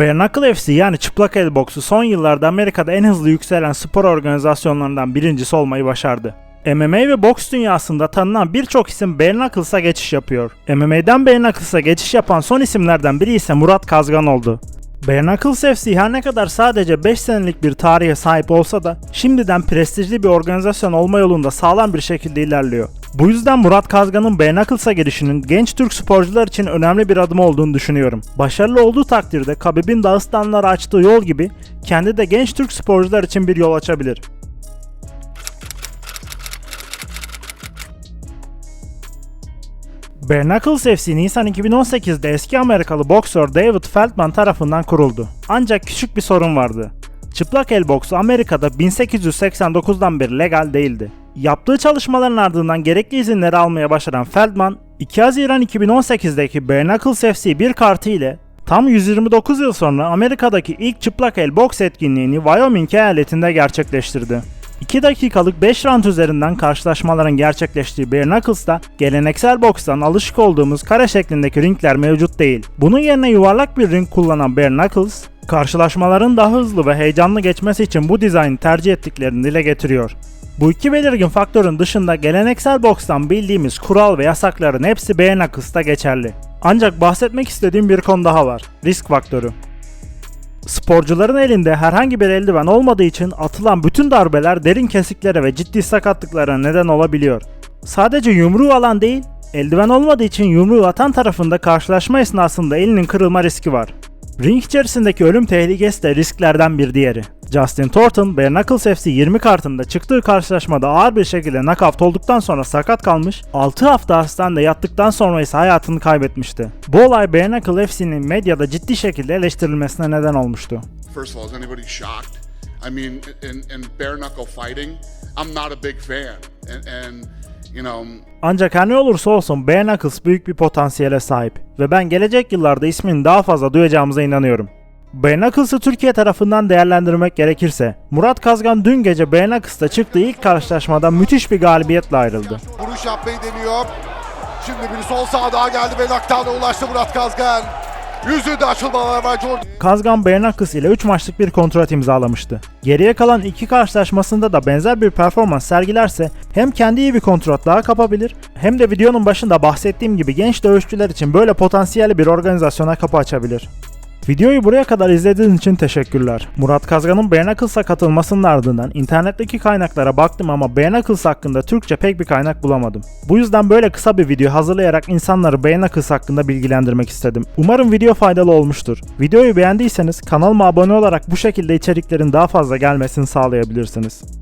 Bare Knuckle FC yani çıplak el boksu son yıllarda Amerika'da en hızlı yükselen spor organizasyonlarından birincisi olmayı başardı. MMA ve boks dünyasında tanınan birçok isim Bare Knuckles'a geçiş yapıyor. MMA'den Bare Knuckles'a geçiş yapan son isimlerden biri ise Murat Kazgan oldu. Bare Knuckles FC her ne kadar sadece 5 senelik bir tarihe sahip olsa da şimdiden prestijli bir organizasyon olma yolunda sağlam bir şekilde ilerliyor. Bu yüzden Murat Kazgan'ın Bare Knuckles'a gelişinin genç Türk sporcular için önemli bir adım olduğunu düşünüyorum. Başarılı olduğu takdirde Khabib'in Dağıstanlara açtığı yol gibi kendi de genç Türk sporcular için bir yol açabilir. Bare Knuckles FC Nisan 2018'de eski Amerikalı boksör David Feldman tarafından kuruldu. Ancak küçük bir sorun vardı. Çıplak el boksu Amerika'da 1889'dan beri legal değildi. Yaptığı çalışmaların ardından gerekli izinleri almaya başlayan Feldman, 2 Haziran 2018'deki Bare Knuckles FC bir kartı ile tam 129 yıl sonra Amerika'daki ilk çıplak el boks etkinliğini Wyoming eyaletinde gerçekleştirdi. 2 dakikalık 5 round üzerinden karşılaşmaların gerçekleştiği Bare Knuckles'ta geleneksel bokstan alışık olduğumuz kare şeklindeki ringler mevcut değil. Bunun yerine yuvarlak bir ring kullanan Bare Knuckles, karşılaşmaların daha hızlı ve heyecanlı geçmesi için bu dizaynı tercih ettiklerini dile getiriyor. Bu iki belirgin faktörün dışında geleneksel bokstan bildiğimiz kural ve yasakların hepsi Bare Knuckles'ta geçerli. Ancak bahsetmek istediğim bir konu daha var. Risk faktörü. Sporcuların elinde herhangi bir eldiven olmadığı için atılan bütün darbeler derin kesiklere ve ciddi sakatlıklara neden olabiliyor. Sadece yumruğu alan değil, eldiven olmadığı için yumruğu atan tarafında karşılaşma esnasında elinin kırılma riski var. Ring içerisindeki ölüm tehlikesi de risklerden bir diğeri. Justin Thornton, Bare Knuckles FC 20 kartında çıktığı karşılaşmada ağır bir şekilde knockout olduktan sonra sakat kalmış, 6 hafta hastanede yattıktan sonra ise hayatını kaybetmişti. Bu olay Bare Knuckle FC'nin medyada ciddi şekilde eleştirilmesine neden olmuştu. First of all, is anybody shocked? I mean, in, in bare knuckle fighting, I'm not a big fan, and, and you know, Ancak her ne olursa olsun Bare Knuckles büyük bir potansiyele sahip ve ben gelecek yıllarda ismini daha fazla duyacağımıza inanıyorum. Knuckles'ı Türkiye tarafından değerlendirmek gerekirse, Murat Kazgan dün gece Bare Knuckles'ta çıktığı ilk karşılaşmada müthiş bir galibiyetle ayrıldı. Vuruş yapmayı deniyor. Şimdi bir sol sağ daha geldi ve Naktan'a ulaştı Murat Kazgan. Yüzünde açılmalar var Jordan. Kazgan Knuckles ile 3 maçlık bir kontrat imzalamıştı. Geriye kalan iki karşılaşmasında da benzer bir performans sergilerse hem kendi iyi bir kontrat daha kapabilir hem de videonun başında bahsettiğim gibi genç dövüşçüler için böyle potansiyelli bir organizasyona kapı açabilir. Videoyu buraya kadar izlediğiniz için teşekkürler. Murat Kazgan'ın Knuckles'a katılmasının ardından internetteki kaynaklara baktım ama Knuckles hakkında Türkçe pek bir kaynak bulamadım. Bu yüzden böyle kısa bir video hazırlayarak insanları Knuckles hakkında bilgilendirmek istedim. Umarım video faydalı olmuştur. Videoyu beğendiyseniz kanalıma abone olarak bu şekilde içeriklerin daha fazla gelmesini sağlayabilirsiniz.